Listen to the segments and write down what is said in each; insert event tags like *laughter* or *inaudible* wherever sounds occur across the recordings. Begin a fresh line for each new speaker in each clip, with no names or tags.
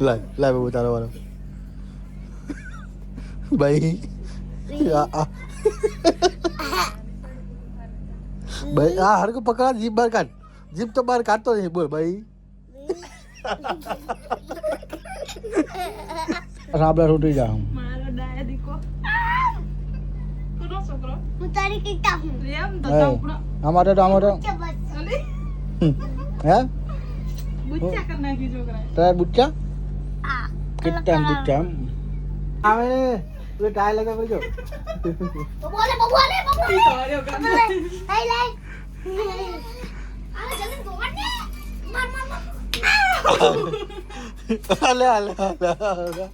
લાય લાય બાબુ તારો વાળો ભાઈ આ આ ભાઈ આ હરકો પકડા જીભ બહાર કાઢ જીપ તો બહાર કાઢતો નહીં બોલ ભાઈ રાબડા રોટી જા
મારો ડાયા દીકો કોનો છોકરો
હું તારી કીતા હું
એમ તો
હે.
ચોપડો
તો
કે
હે
બુચ્ચા કર નાખી છોકરાએ
તારા બુચ્ચા? કેટલા બુચ્ચા આવે. તું ટાય લગા પડજો.
બોલે બોલે બોલે. લઈ લઈ આ જલ્દી દોડ ને માર માર માર.
આલે આલે અલે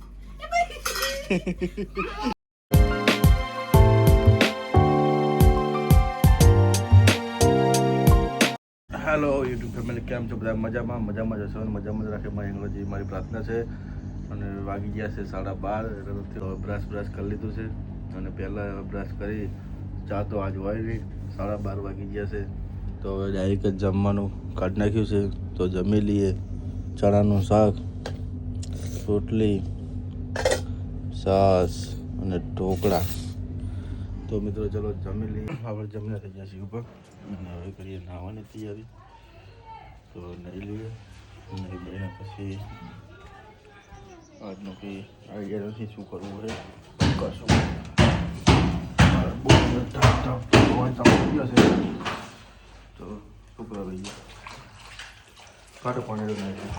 હેલો યુટ્યુબ ફેમિલી કેમ છો? બધા મજામાં? મજામાં જશો અને મજામાં જ રાખે મારી અંગ્રેજી, મારી પ્રાર્થના છે. અને વાગી ગયા છે સાડા બાર, એટલે બ્રશ બ્રશ કરી લીધું છે. અને પહેલાં બ્રશ કરી, ચા તો આજ હોય નહીં. સાડા બાર વાગી ગયા છે. તો હવે ડાયરેક્ટ જમવાનું કાઢી નાખ્યું છે. તો જમી લઈએ ચણાનું શાક, રોટલી સાસ અને ઢોકળા. તો મિત્રો, ચલો જમી લઈએ. આપણે જમીને થઈ જશે ઉપર અને હવે કરીએ નાહવાની તૈયારી. તો નહીં લઈએ નહીં લઈને પછી આજનો કંઈ આઈડિયા નથી શું કરવું છે છે તો કરવા લઈએ કાઢો પાણી નાખી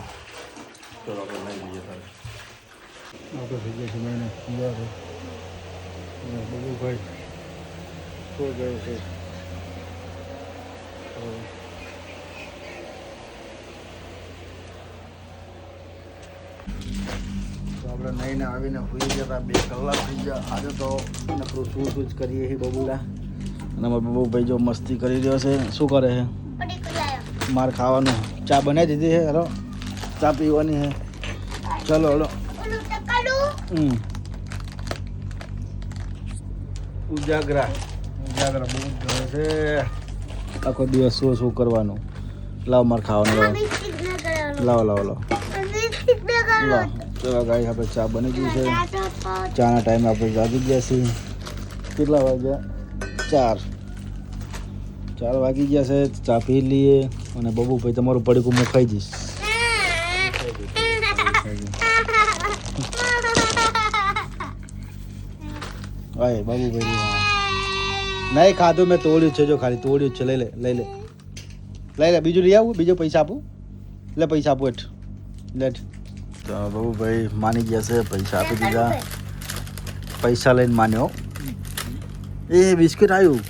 ચલો આપણે લઈ લઈએ તારે આપણે થઈ ગયા છે મહિને બરાબર બધું ભાઈ શું ગયું છે તો તો આપણે નહીં આવીને સુઈ હતા બે કલાક થઈ ગયા. આજે તો નકરું શું શું જ કરીએ છીએ બબુલા અને અમારો બબુ ભાઈ જો મસ્તી કરી રહ્યો છે. શું કરે છે?
મારે
માર ખાવાનું. ચા બનાવી દીધી છે? હેલો. ચા પીવાની છે. ચલો હલો. ઉજાગરા. ઉજાગરા બહુ જ ગમે છે. આખો દિવસ શું શું કરવાનું? લાવ માર ખાવાનું. લાવ.
લાવો લાવો કરવાનું
લાવ લાવ. લાવ ચલો ગાઈ આપણે ચા બની ગઈ છે. ચાના ટાઈમે આપણે જાગી ગયા છીએ. કેટલા વાગ્યા? ચાર. ચાર વાગી ગયા છે. ચા પી લઈએ અને બબુ ભાઈ તમારું પડીકું મુખાઈ ખાઈ જઈશ. હાય બાબુ ભાઈ નહીં ખાધું મેં, તોડ્યું છે. જો ખાલી તોડ્યું છે. લઈ લે લઈ લે. લઈ લે, બીજું લઈ આવું, બીજો પૈસા આપું. લે પૈસા આપું એઠ લેટ તો બાબુ ભાઈ માની ગયા છે પૈસા આપી દીધા પૈસા લઈને માન્યો એ બિસ્કિટ આવ્યું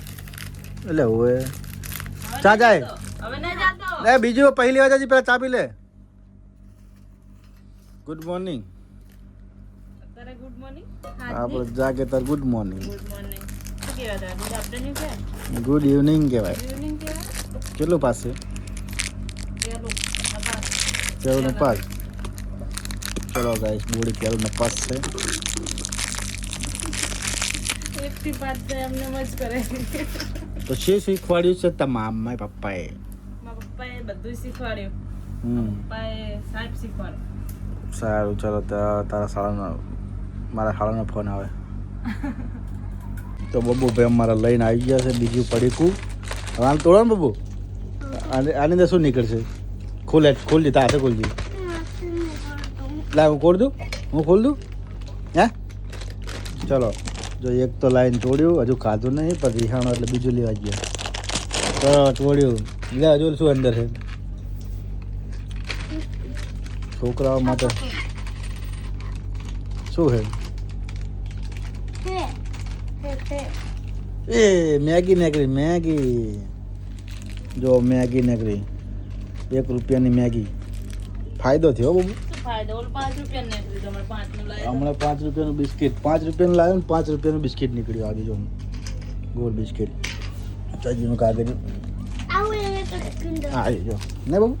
એટલે હવે ચા જાય
હવે ના જાતો
લે બીજું પહેલી વાર જજી પેલા ચા પી લે ગુડ મોર્નિંગ
તારે ગુડ મોર્નિંગ
આપણે જાગે તાર ગુડ મોર્નિંગ
ગુડ મોર્નિંગ શું કહેવાય તારે ગુડ આફ્ટરનૂન કે
ગુડ ઇવનિંગ કહેવાય
ઇવનિંગ કહેવાય
કેટલું પાસે
પેલું અપાસ
કેવું ને પાસ ચલો ગાઈસ બોડી કેવું ને પાસ છે.
એકથી તો એમને મજ કરે.
તો શું શીખવાડ્યું છે તમામ મારા પપ્પાએ?
મારા પપ્પાએ બધું શીખવાડ્યું.
હમ.
પપ્પાએ સાહેબ શીખવાડ્યું.
સારું ચાલો તારા શાળાનો મારા શાળાનો ફોન આવે. તો બબુ ભાઈ અમારા લઈને આવી ગયા છે બીજું પડીકું. હવે આમ તોડો ને બબુ? આની અંદર શું નીકળશે? ખોલે ખોલ તારા હાથે ખોલ દી લાવ હું ખોલ દઉં હું ખોલ દઉં હે ચલો જો એક તો લાઈન તોડ્યું હજુ ખાધું નહીં પણ રિહાણો એટલે બીજું લેવા ગયા. ચલો તોડ્યું. લે, હજુ શું અંદર છે? છોકરાઓ માટે. શું છે? એ, મેગી નીકળી, મેગી. જો મેગી નીકળી. એક રૂપિયાની મેગી. ફાયદો થયો, બબુ? હમણાં પાંચ રૂપિયાનું બિસ્કિટ. પાંચ રૂપિયાનું લાવ્યો ને પાંચ રૂપિયાનું બિસ્કિટ નીકળ્યું આવી જો. ગોળ બિસ્કિટ. ચાજીનું કાગળ
આવું
જો. ને બબુ?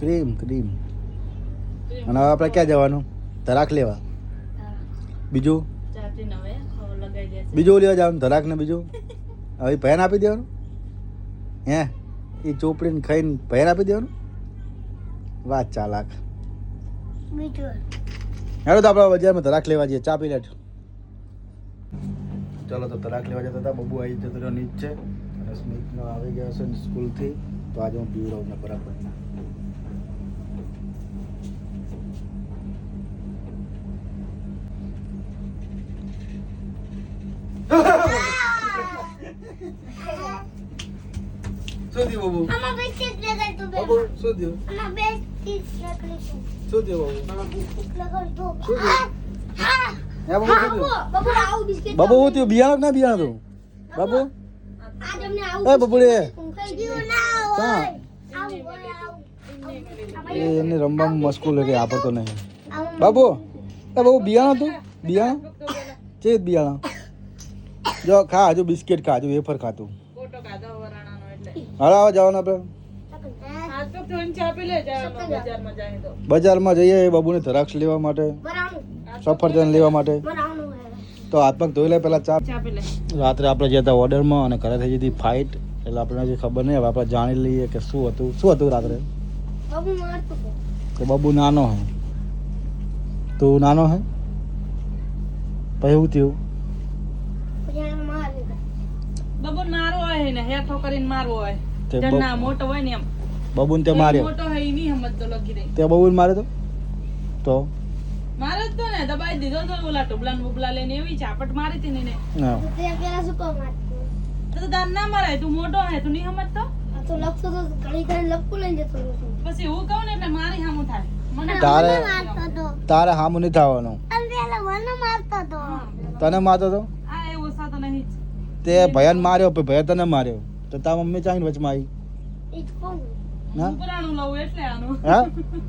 ક્રીમ.
ક્રીમ. અને હવે આપણે ક્યાં જવાનું? ધરાક લેવા. બીજું? બીજું લેવા જવાનું? ધરાક ને બીજું. *laughs* હવે ભેન આપી દેવાનું? હે? એ ચોપડીને ખાઈને ભેર આપી દેવાનું વાત ચાલાક
હેલો
હેડો તો આપણે બજારમાં તરાક લેવા જઈએ ચા પી લેજો ચાલો તો તરાક લેવા જતા હતા બબુ આવી જતો રહ્યો નીચે અને સ્મિતનો આવી ગયો છે સ્કૂલથી તો આજે હું પીવડાવું ને બરાબર શું થયું બાબુ?
આમાં બિસ્કિટ લગાડ તું
શું થયું? શું થયું બાબુ?
આમાં બિસ્કિટ લગાડ તું.
શું થયું? શું
બબુ
બાબુ ના બિયાણો તું? બાબુ એ બબુડે એને રમવામાં મસ્કુલ કે આપતો નહીં.
આવું.
બાબુ એ બાબુ બિયાણો હતું બિયાણો? છે જ જો ખા હજુ બિસ્કિટ ખા હજુ વેફર ખાતું
ફોટો કાઢો વરાણાનો એટલે
હાલ આવા જવાનું આપણે
બજારમાં તો.
જઈએ એ બાબુને ધરાક્ષ લેવા માટે સફરજન લેવા માટે. તો હાથ ધોઈ લે પહેલાં ચા. રાત્રે આપણે જતા હતા ઓર્ડરમાં અને ઘરે થઈ જતી ફાઇટ એટલે આપણને હજી ખબર નહીં હવે આપણે જાણી લઈએ કે શું હતું. શું હતું રાત્રે?
બબુ
કે બાબુ નાનો હે. તું નાનો હે? પછી એવું થયું
પછી એને મારી દીધા.
બબુ નારો હોય ને હેઠો કરીને મારવો હોય. ના મોટો હોય ને એમ.
બાબુને તે માર્યો.
મોટો હોય ઈ નહીં સમજતો લગી રહી
તે બાબુને માર્યો તો? તો?
મારે તો ને દબાઈ દીધો તો ઓલા ટુબલા ને બુબલા લઈને એવી ચાપટ મારી હતી ને એને.
હા.
તો તે પેલા શું કામ મારતું?
તો તો દાન ના મરાય તું મોટો હે તું નહીં સમજતો?
આ તો લખતો તો ઘડી ઘડી લખું લઈને જતો
પછી હું કહું ને એટલે મારી સામું થાય. મને
તારે તારે હામું નહીં થવાનું. તને મારતો તો?
તે
ભયાન માર્યો પછી ભયા તને માર્યો. તો તા મમ્મી ચાહીને વચમાં આવી હા?
હું લઉં એટલે આનું.
હા?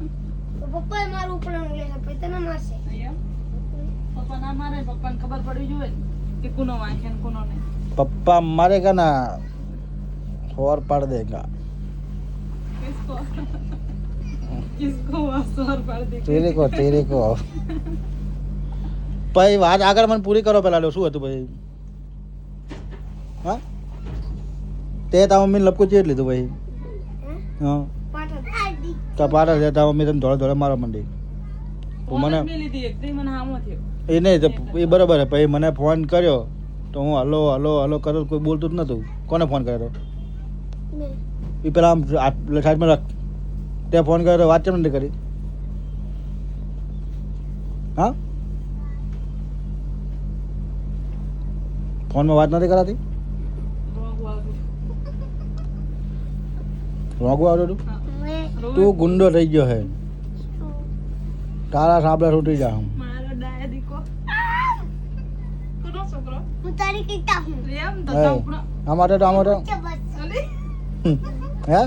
*laughs*
પપ્પાએ મારું ઉપરાણું લઈને પછી તને મારશે.
પપ્પા ના મારે પપ્પાને ખબર પડવી જોઈએ કે કુનો વાંખે ને કુનો નહીં.
પપ્પા મારે કે ના ખોર પાડ દેગા
કિસકો. કિસકો વાસોર પાડ દે.
તેરે કો તેરે કો પછી *laughs* વાત આગળ મને પૂરી કરો પેલા લો શું હતું પછી હા? તે તારા મમ્મી લપકો ચેટ લીધું ભાઈ.
હે?
હા.
પાટણ. આ દી.
તો પાડા છે? તારા મમ્મી તને ધોળે ધોળે મારવા માંડી. તો મને એ નહીં તો એ બરાબર પછી મને ફોન કર્યો તો હું હલો હલો હલો કરો કોઈ બોલતું જ નહોતું કોને ફોન કર્યો એ પેલા આમ આ સાઈડમાં રાખ. તે ફોન કર્યો તો વાત કેમ નથી કરી? હા? ફોનમાં વાત નથી કરાતી
રોગ વાગ્યું.
રોગવું આવતું હતું તું ગુંડો થઈ ગયો હે. તારા સાંભળા છૂટી જા હું
મારો ડાયા દીકો. કોનો છોકરો?
હું તારી કીટા હું.
એમ તો
તો તો.
અલી
હે?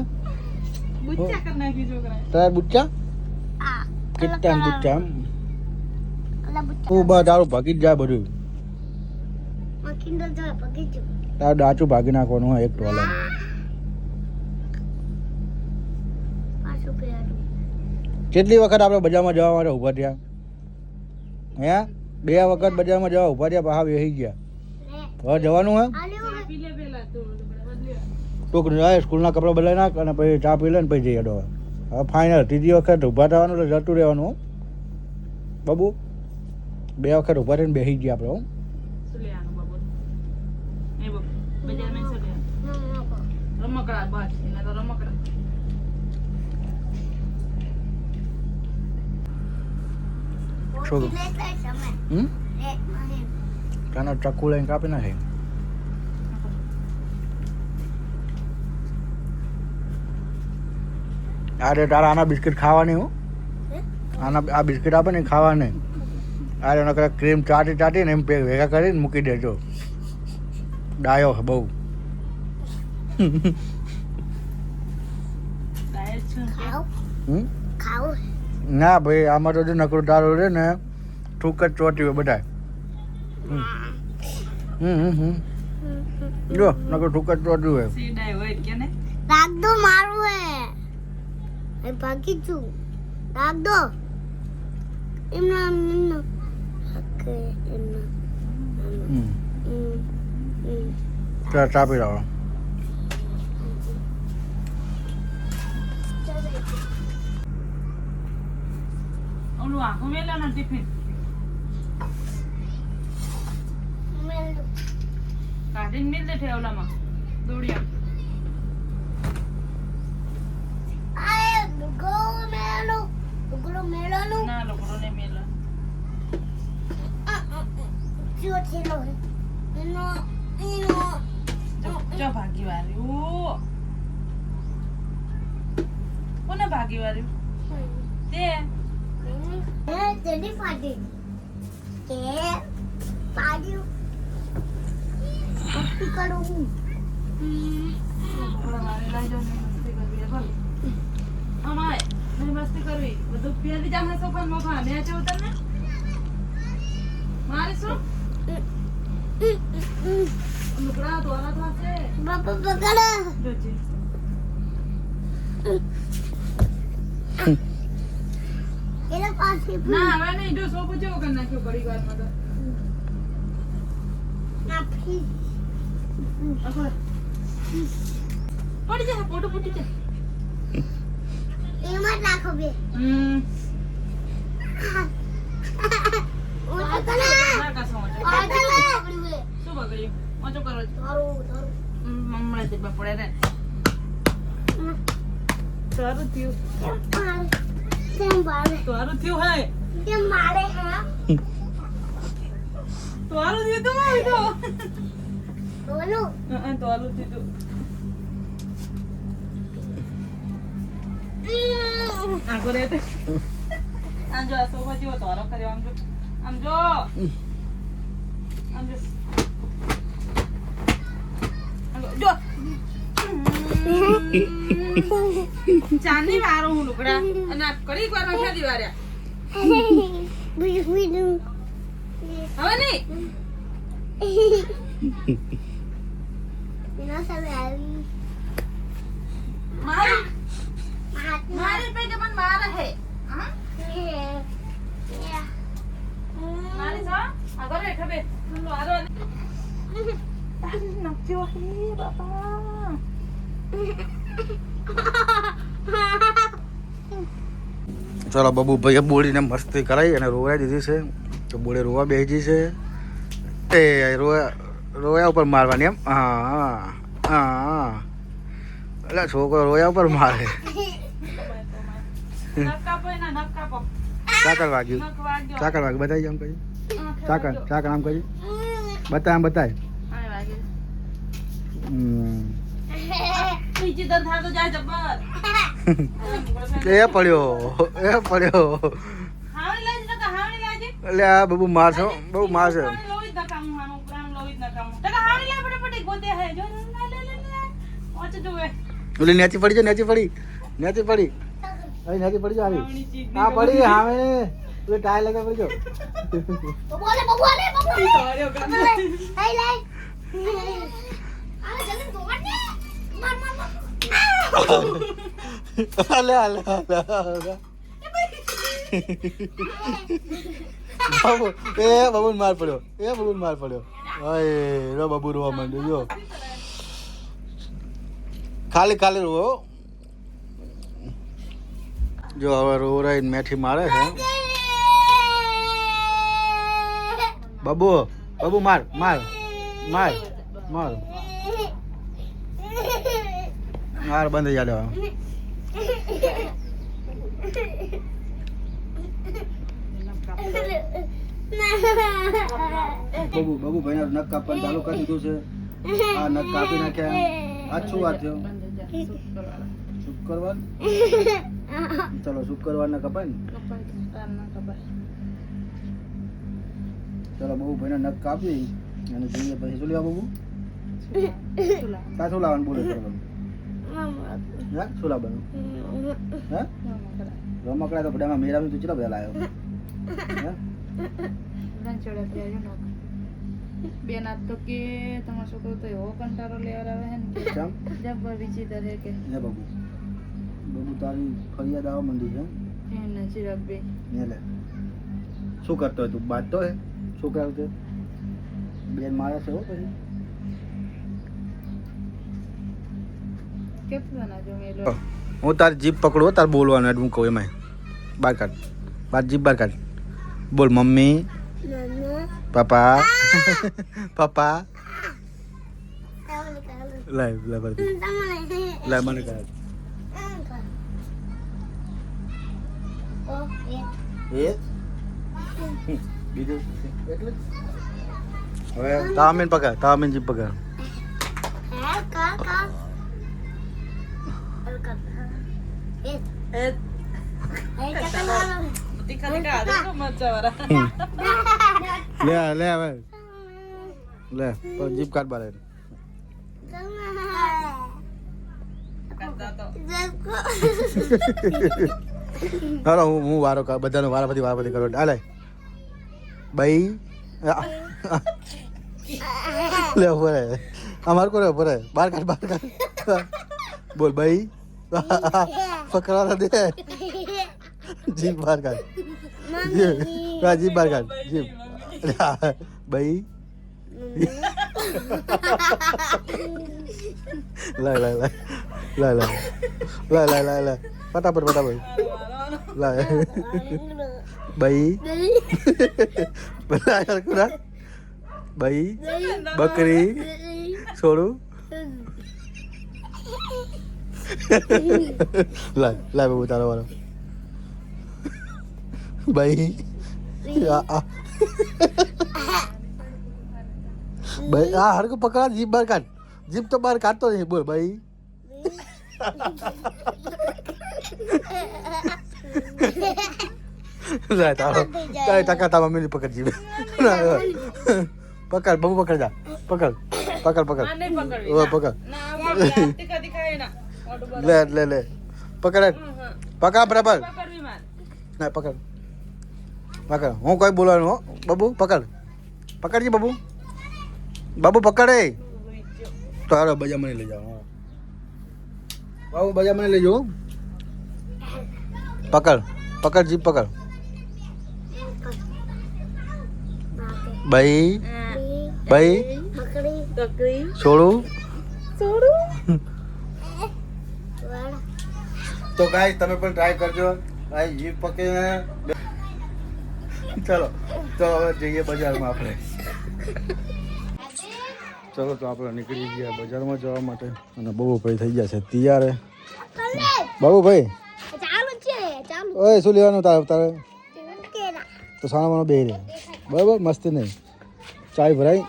તારા બુચ્ચા?
આ.
બુચ્ચા એમ? તું બસ તારું ભાગી જ જાય બધું. તારું દાચું ભાગી નાખવાનું હોય એક ટોલા
પાછું પહેર્યું.
કેટલી વખત આપણે બજારમાં જવા માટે ઊભા થયા હે બે વખત બજારમાં જવા ઊભા થયા, પાછા બેસી ગયા. હવે જવાનું હે
તું
ટૂંક જાય સ્કૂલના કપડાં બદલાઈ નાખ અને પછી ચા પી લે પછી જઈએ હવે હવે ફાઇનલ ત્રીજી વખત ઊભા થવાનું એટલે જતું રહેવાનું. બાબુ, બે વખત ઊભા થઈને બેસી ગયા આપણે હો.
તો રમકડા
શું?
ઓછી લેતા હશે અમે.
હમ. કાનો ચક્કુ લઈને કાપી નાખે અરે તારા આના બિસ્કિટ ખાવાની હો આના આ બિસ્કિટ આપે ને ખાવાને અરે એના ક્રીમ ચાટી ચાટીને એમ પે ભેગા કરીને મૂકી દેજો ડાયો છે બહુ
ડાયટ
ખાવ.
હમ?
ખાવ.
ના ભાઈ આમાં તો જે નકરું તારું છે ને ઠૂક જ ચોટી હોય બધા હમ. હમ હમ હમ. જો નકરું થૂક જ ચોટ્યું હોય.
સી ડાય હોય કે ને
રાખ દો મારું હે. એ ભાગી છું. રાખ દો એમના એમના. હકે એમના.
હમ.
હમ, હમ.
ચાલ ચા પી લાવો
ટિફિન. કાઢીને મેલ દે ઠેવલામાં. દોડિયા
આ ડુગરો મેલું. ડુગરો મેલાનું?
ના લોકો ને મેલા.
જો થેલો એનો એનો.
જો ભાગી વાર્યું કોને ભાગી વાર્યું તે
તેની ફાટી કે પાડ્યું મસ્તી કરું હું
નહીં મસ્તી કરવી બધું પેલી જાણે સોફા મોખા ને છે ઉતર ને મારી શું લુકડા દોરા થશે
બાપા, પકડ.
જોજી
પાસે
ના હવે નહીં જો સોફો જેવો કરી નાખ્યો ઘડી વારમાં તો.
ના ફી
પડી જાય ફોટો ફૂટી જાય.
એમાં જ નાખો બે.
હમ.
ઓછો કલે
ના હમ, હમણાં જ પડે રે તારું થયું. તારું થયું હે
કેમ મારે હા?
તારું તો મારું તો.
બોલું
હા તારું થયું તો. આ આમ જો આ સોફા જેવો તારો કર્યો આમ જો. આમ જો. આમ જો. જો. ચાંદી વારો હું લુકડા અને કડી વાર રખ્યા દિવાર્યા હવે નહીં? મારી મારી પૈકી મને મારે હે. હા? મારી સા આગળ રે ખબે મારો નક્યો હે બાપા.
ચાલો બાબુ ભાઈએ બોડીને મસ્તી કરાવી અને રોવા દીધી છે. તો બોડી રોવા બેસી છે. એ રોયા રોયા ઉપર મારવાની એમ? હા હા એટલે છોકરો રોયા ઉપર મારે. ચાકર વાગ્યું. ચાકર વાગ્યું. બતાવી આમ કહી ચાકર ચાકર આમ કહી બતાય આમ બતાય. હમ. એ પડ્યો એ પડ્યો. એટલે આ બબુ મારશો બબુ મારશે. ઓલી નેચી પડી છે નેચી પડી. નેચી પડી. અહીં નેચી પડી જો આવી. હા પડી હામે ઓલી ટાયર લગા પડી જો.
બોલે બોલે બોલે. લઈ લઈ આ જલ્દી દોડ ને.
અલે અલે અલે બાબુ, એ બાબુ માર પડ્યો, એ બાબુ માર પડ્યો. અય, રો બાબુ રોવા માંડ્યો, જો. ખાલી ખાલી રો જો હવે રોવરાઈ મેઠી મારે છે. બાબુ, બબુ માર માર માર માર. માર બંધ થઈ જાય બબુ બબુ ભાઈ નખ કાપવાનું ચાલુ કરી દીધું છે. આ નખ કાપી નાખ્યા. આ શું વાત થયો શુક્રવાર ચલો શુક્રવાર ના કપાય ને? ચલો બાબુ ભાઈ નખ કાપી અને જોઈએ પછી શું લેવા બાબુ? કા લાવવાનું બોલે કરવાનું હે? શું લાવવાનું હે? રમકડા તો બધામાં મેરાનું તો ચેટલા બધા લાવ્યો બેન
બે તો કે તમારો છોકરો તો એવો કંટાળો લેવા આવે હે ને જબ્બર વિચિત્ર કે.
હે બાબુ. બાબુ તારી ફરિયાદ આવવા માંડી છે
ચિરાગ બે
ને લે. શું કરતો તું? બાજતો હે શું કરતો બેન મારે છે હો પછી. હું તારી જીપ પકડું તાર બોલવાનું એટલે હું કહું એમાં બાર કાઢ બાર જીભ બાર કાઢ બોલ મમ્મી
મમ્મી
પપ્પા પપ્પા
ચાલો ચાલો
લાય લાય બરતી
તમને
લાય મને કાઢ
ઓ એ
એ બીજું એટલે હવે તામીન પકડ તામીન જીભ પકડ લે લે હવે લે જીપ કાઢ બારે હું હું વારો બધાનો વારા બધી વારા બધી કરો હાલે ભાઈ લે ભરે અમાર કોને ભરે બાર કાઢ બાર કાઢ બોલ ભાઈ પકડવા દે જીભ બાર કાઢ જીભ હા, જીભ બાર કાઢ જીભ બઈ લાય લાય લાય લાય લાય લાય લાય લાય લાય ફટાફટ ફટાફટ લાય બઈ લાય હરખું રાખ. બઈ બકરી છોડું લાય લાય બાબુ તારો વાળો ભાઈ આ આ. હરકો પકડા પકડ જીભ બહાર કાઢ જીભ તો બહાર કાઢતો નહીં બોલ ભાઈ લાય તારો તારી ટકા તારા મમ્મીની પકડ જીભ પકડ બબુ પકડ જા પકડ પકડ પકડ
આ નહીં પકડવી
ઓ પકડ લે લે લે. પકડ. પકડ બરાબર. ના પકડ. પકડ. હું કોઈ બોલવાનું હો. બાબુ પકડ. પકડજી બાબુ. બાબુ પકડે. તો હારો બજા મને લઈ જાઓ હા. બાબુ બજા મને લઈ જાઓ પકડ. પકડ જીપ પકડ.
બકરી
બકરી
છોડું
છોડું
વાળ
તો ગાઈસ તમે પણ ટ્રાય કરજો. ગાઈસ જીભ પકે ચલો તો હવે જઈએ બજારમાં આપણે. ચલો તો આપણે નીકળી ગયા બજારમાં જવા માટે. અને બાબુભાઈ થઈ ગયા છે તૈયાર.
બહુ ભાઈ
ઓય શું લેવાનું તારે તારે? તો સાણામાં બે રે બરાબર મસ્તી નહીં. ચાય ભરાઈ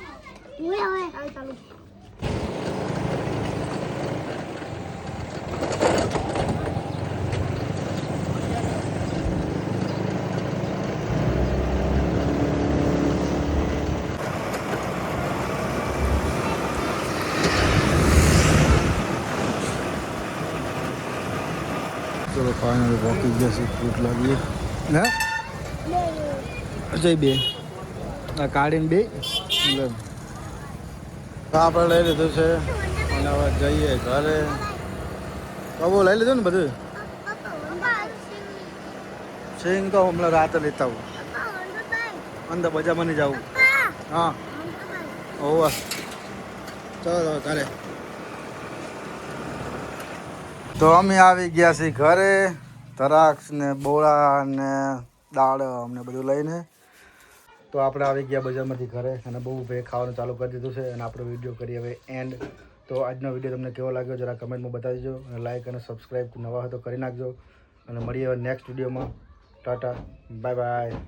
ફાઇનલી પહોંચી ગયા છે ફૂટ લાગીએ હે? જય બે. આ કાઢીને બે. આપણે લઈ લીધું છે. અને હવે જઈએ ઘરે. બાબુ, લઈ લીધું ને બધું? સિંગ તો હમણાં રાતે લેતા આવું. અંદર બજારમાં નહીં જવું. હા. ઓવા ચાલો ચાલો ચાલે તો અમે આવી ગયા છીએ ઘરે, તરાક્ષ ને બોળા ને દાળ અમને બધું લઈને. તો આપણે આવી ગયા બજારમાંથી ઘરે અને બહુ ભાઈ ખાવાનું ચાલુ કરી દીધું છે અને આપણો વીડિયો કરીએ હવે એન્ડ તો આજનો વીડિયો તમને કેવો લાગ્યો જરા કમેન્ટમાં બતાવી દેજો અને લાઈક અને સબસ્ક્રાઈબ નવા હોય તો કરી નાખજો. અને મળીએ હવે નેક્સ્ટ વિડીયોમાં ટાટા બાય બાય